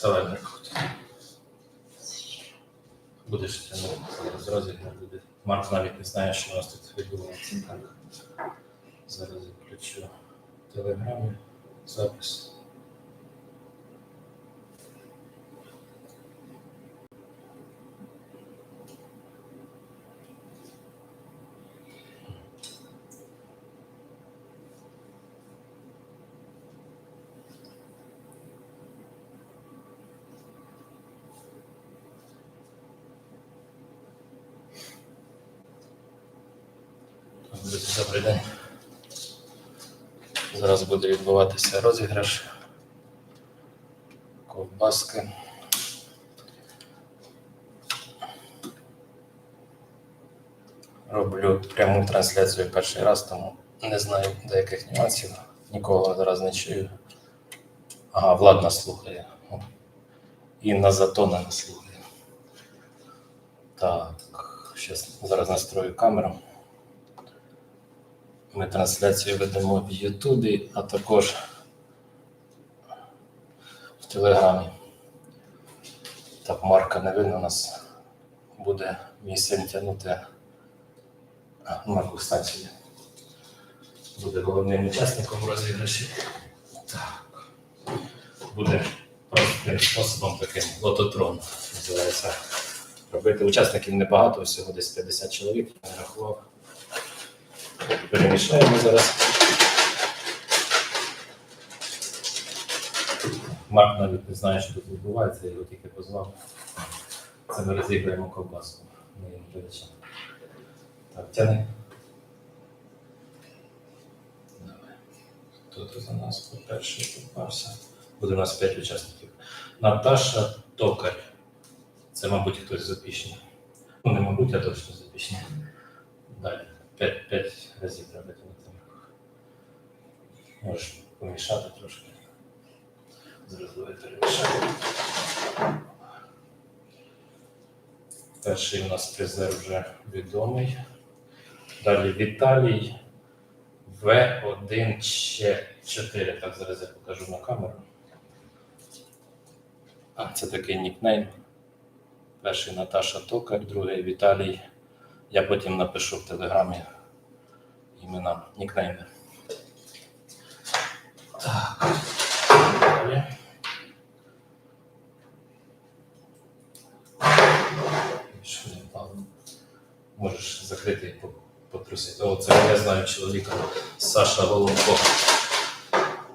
Вставай, Марко. Будеш тягнути зараз розіграш буде. Марк навіть не знає, що у нас тут відбувається. Так. Зараз включу телеграму, запис. Друзі, добрий день. Зараз буде відбуватися розіграш ковбаски. Роблю пряму трансляцію перший раз, тому не знаю деяких нюансів. Нікого зараз не чую. Ага, Влад нас слухає. О. Інна Затона нас слухає. Так, зараз настрою камеру. Ми трансляцію ведемо в Ютубі, а також в Телеграмі. Так, Марка не видно, у нас буде мій тягнути Марку станцію. Буде головним учасником розіграші. Так. Буде простим способом таким лототрон називається. Робити учасників небагато, всього десь 50 чоловік, я не рахував. Перемішаємо зараз. Марк навіть не знає, що тут відбувається, я його тільки позвав. Це ми розіграємо ковбаску. Так, тяни. Хто за нас по-перше попався? Буде у нас 5 учасників. Наташа Токар. Це, мабуть, хтось з опішні. Ну, не мабуть, а точно з. Далі. П'ять, п'ять разів треба тягнути. Можеш помішати трошки. Зараз давай перемішати. Перший у нас призер вже відомий. Далі Віталій В1Ч4. Так, зараз я покажу на камеру. А, це такий нікнейм. Перший Наташа Токар, другий Віталій. Я потім напишу в телеграмі імена нікнейми. Так. Можеш закрити і потрусити. О, це я знаю чоловіка Саша Головко.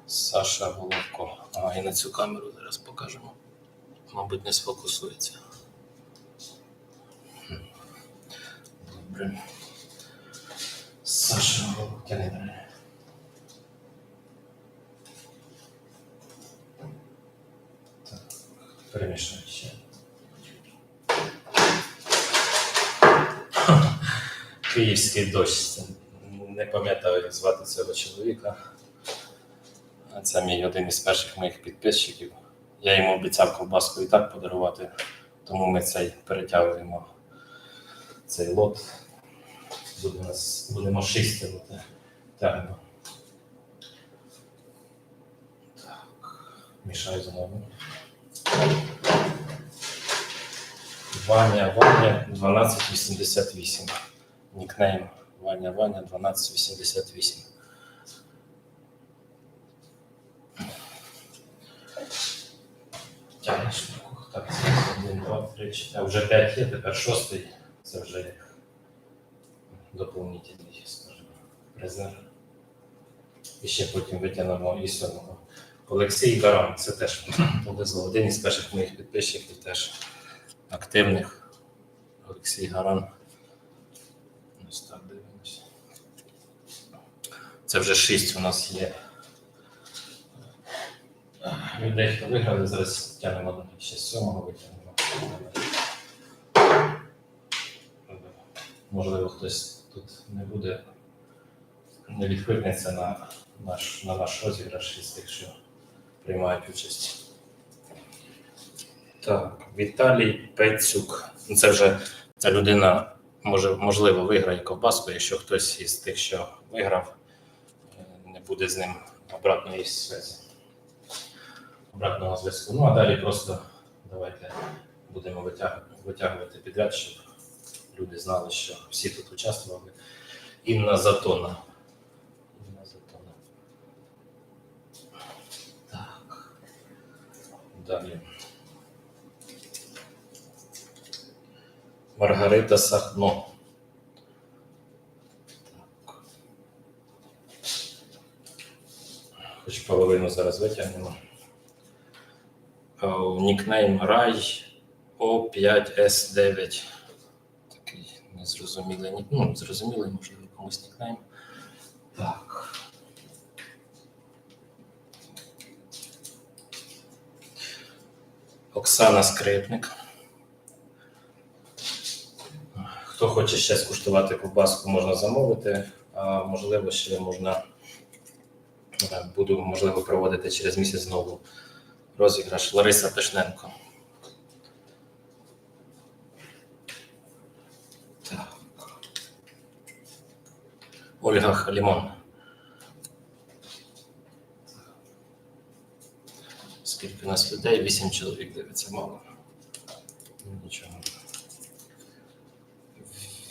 Саша Головко. А, і на цю камеру зараз покажемо. Мабуть, не сфокусується. Добре. Саша. Тяни далі. Так, перемішаю ще. Київський дощ. Не пам'ятаю, як звати цього чоловіка. Це мій один із перших моїх підписчиків. Я йому обіцяв ковбаску і так подарувати, тому ми цей перетягуємо цей лот. Буде нас, будемо шістувати. Тягнемо. Так, мішаю знову. Ваня Ваня 1288. Нікнейм Ваня Ваня 1288. Тягнеш. Так, один, два, три, чотири. Вже п'ять є, тепер шостий. Це вже як доповнительний, скажімо, призер. І ще потім витягнемо і сьомого. Олексій Гаран, це теж повезло. Один із перших моїх підписчиків теж активних. Олексій Гаран. Ось так дивимося. Це вже шість у нас є. Людей, хто виграли, зараз тягнемо ще з сьомого витягнемо. Можливо, хтось тут не буде, не відкликнеться на наш, на наш розіграш із тих, що приймають участь. Так, Віталій Пецюк. Ну, Це вже ця людина може, можливо виграє ковбаску, якщо хтось із тих, що виграв, е, не буде з ним обратної зв'язку. обратного зв'язку. Ну а далі просто давайте будемо витягувати, витягувати підряд, щоб люди знали, що всі тут участвували. Інна Затона. Інна Затона. Так. Далі. Маргарита Сахно. Так. Хоч половину зараз витягнемо. Е, Нікнейм Рай О5С9. Такий незрозумілий. Ну, зрозумілий, можливо, комусь нікнейм. Так. Оксана Скрипник. Хто хоче ще скуштувати ковбаску, можна замовити. А можливо, ще можна е, буду можливо проводити через місяць знову розіграш Лариса Пишненко. Ольга Халімон. Скільки у нас людей? Вісім чоловік дивиться мало. Нічого.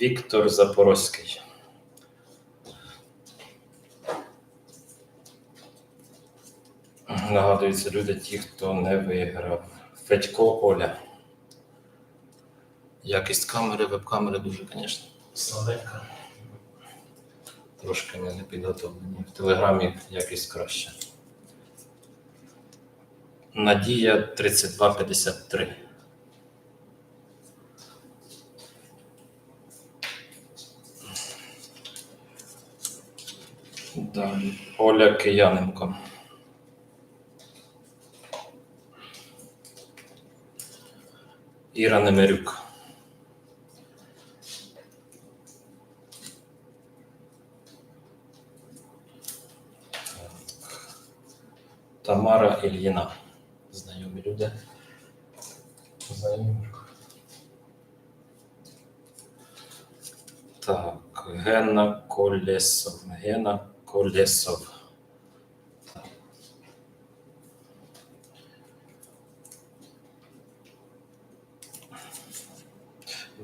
Віктор Запорозький. Нагадуються люди, ті, хто не виграв. Федько Оля. Якість камери, веб-камери дуже, звісно, слабенька. Трошки не підготовлені. В телеграмі якість краще. Надія 3253. Далі. Оля Кияненко. Іра Немирюк. Тамара Ільїна. Знайомі люди. Знайомі. Так, Гена Колесов. Гена Колесов.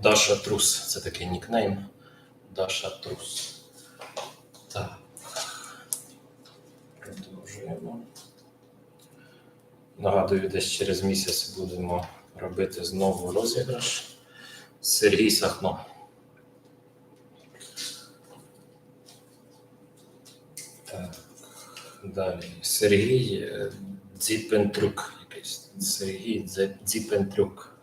Даша Трус. Це такий нікнейм. Даша Трус. Так. Продовжуємо. Нагадую, десь через місяць будемо робити знову розіграш. Сергій Сахно. Так. Далі. Сергій е, Дзіпентрюк. Сергій Дзіпентрюк.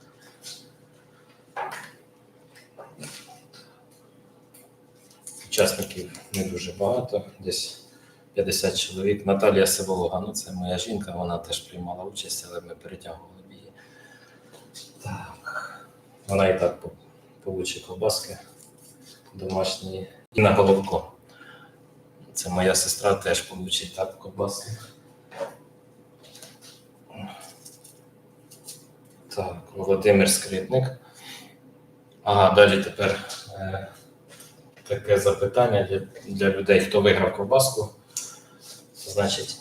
Учасників не дуже багато, десь 50 чоловік. Наталія Севолога, ну це моя жінка, вона теж приймала участь, але ми перетягували її. Так. Вона і так по- получить ковбаски домашні. Інна Головко. Це моя сестра теж получить так ковбаски. Так, Володимир Скритник. Ага, далі тепер е, таке запитання для, для людей, хто виграв ковбаску. Значить,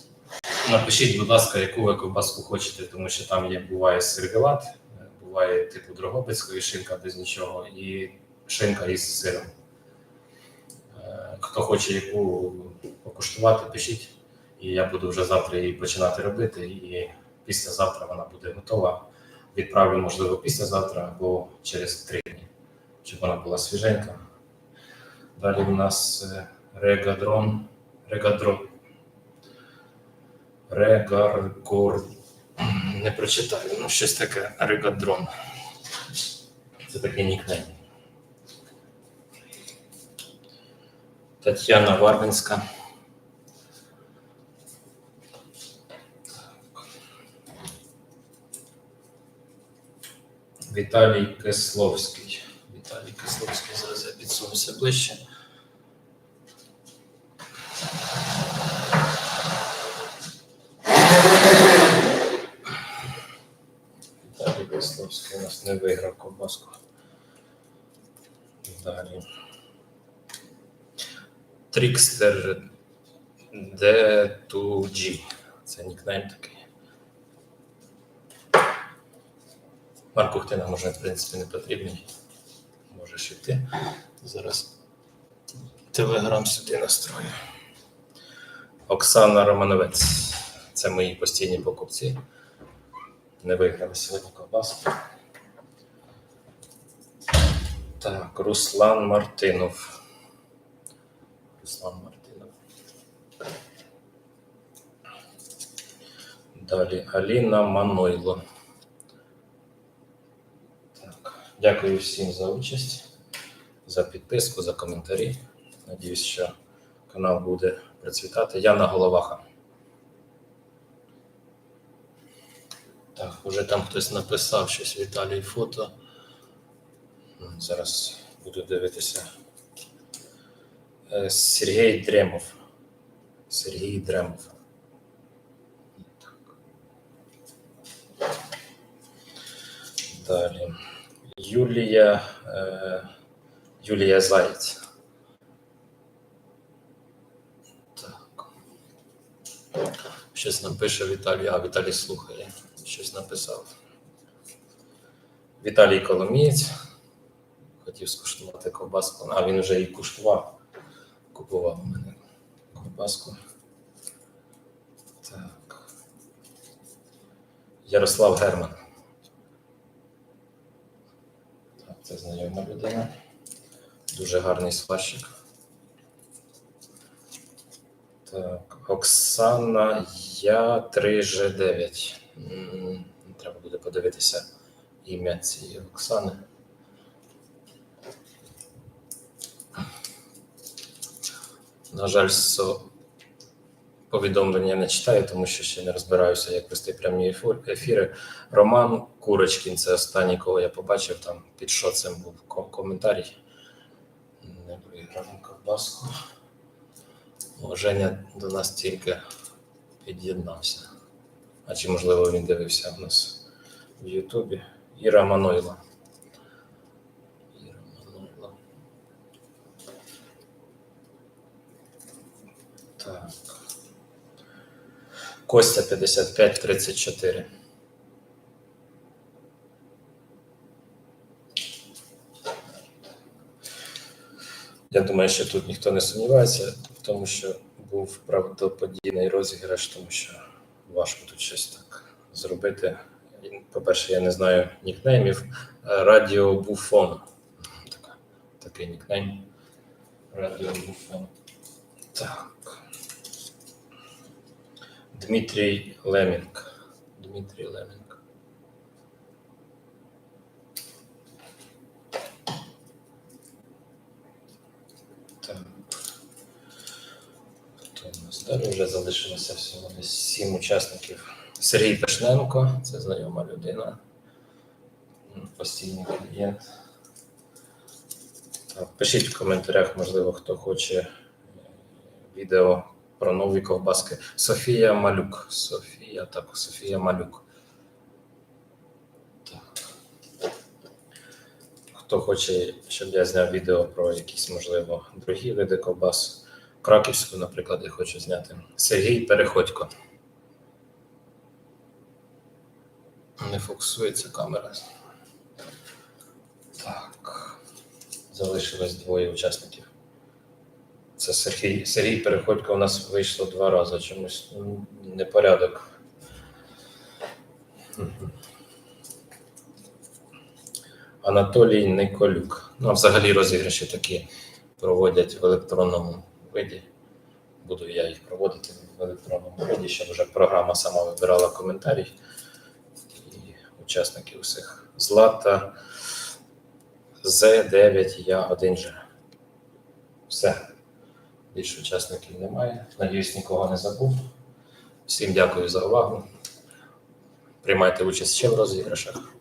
напишіть, будь ласка, яку ви ковбаску хочете, тому що там є, буває сервелат, е, буває типу Дрогобицької шинка без нічого, і шинка із сиром. Е, Хто хоче яку покуштувати, пишіть. І я буду вже завтра її починати робити. І післязавтра вона буде готова. Відправлю, можливо, післязавтра або через три дні, щоб вона була свіженька. Далі у нас е, регадрон. Регадрон. Регаргор. Не прочитаю, ну щось таке. Регадрон. Це такий нікнейм. Тетяна Варвинська. Віталій Кисловський. Віталій Кисловський, зараз я підсунуся ближче. Віталій Кисловський у нас не виграв ковбаску. Далі. Трікстер D2G. Це нікнейм такий. Марку, ти нам може, в принципі, не потрібний. Можеш іти. Зараз телеграм сюди настрою. Оксана Романовець. Це мої постійні покупці. Не виграли сьогодні ковбаску. Так, Руслан Мартинов. Руслан Мартинов. Далі Аліна Манойло. Так. Дякую всім за участь, за підписку, за коментарі. Надіюсь, що канал буде процвітати. Яна Головаха. Так, уже там хтось написав щось Віталій фото. Зараз буду дивитися. Е, Сергій Дремов. Сергій Дремов. Далі. Юлія, е, Юлія Заєць. Так. Щось напише Віталій, а Віталій слухає. Щось написав. Віталій Коломієць. Хотів скуштувати ковбаску. А він вже її куштував. Купував у мене ковбаску. Так. Ярослав Герман. Так, це знайома людина. Дуже гарний сварщик. Так, Оксана Я 3Ж9. Треба буде подивитися ім'я цієї Оксани. На жаль, со повідомлення не читаю, тому що ще не розбираюся, як вести прямі ефіри. Роман Курочкін це останній, кого я побачив. Там під шоцем був ко- коментарій. Не виграв ковбаску. Женя до нас тільки під'єднався. А чи можливо він дивився в нас в Ютубі? Іра Манойла. Іра Манойла. Так. Костя 5534. Я думаю, що тут ніхто не сумнівається, в тому що був правдоподібний розіграш, тому що важко тут щось так зробити. По-перше, я не знаю нікнеймів. Радіо Буфон. Такий нікнейм. Радіо Буфон. Так. Дмитрій Лемінг. Дмитрій Лемінг. Так. Хто у нас далі вже залишилося всього десь сім учасників. Сергій Пешненко, це знайома людина. Постійний клієнт. Так, пишіть в коментарях, можливо, хто хоче е, відео про нові ковбаски. Софія Малюк. Софія, так, Софія Малюк. Так. Хто хоче, щоб я зняв відео про якісь, можливо, другі види ковбас. Краківську, наприклад, я хочу зняти. Сергій Переходько. Не фокусується камера. Так. Залишилось двоє учасників. Це Сергій, Сергій Переходько у нас вийшло два рази. Чомусь непорядок. Анатолій Николюк. Ну, а взагалі розіграші такі проводять в електронному виді. Буду я їх проводити в електронному виді, щоб вже програма сама вибирала коментарі і учасників усіх. Злата З9, я один же. Все. Більше учасників немає. Надіюсь, нікого не забув. Всім дякую за увагу. Приймайте участь ще в розіграшах.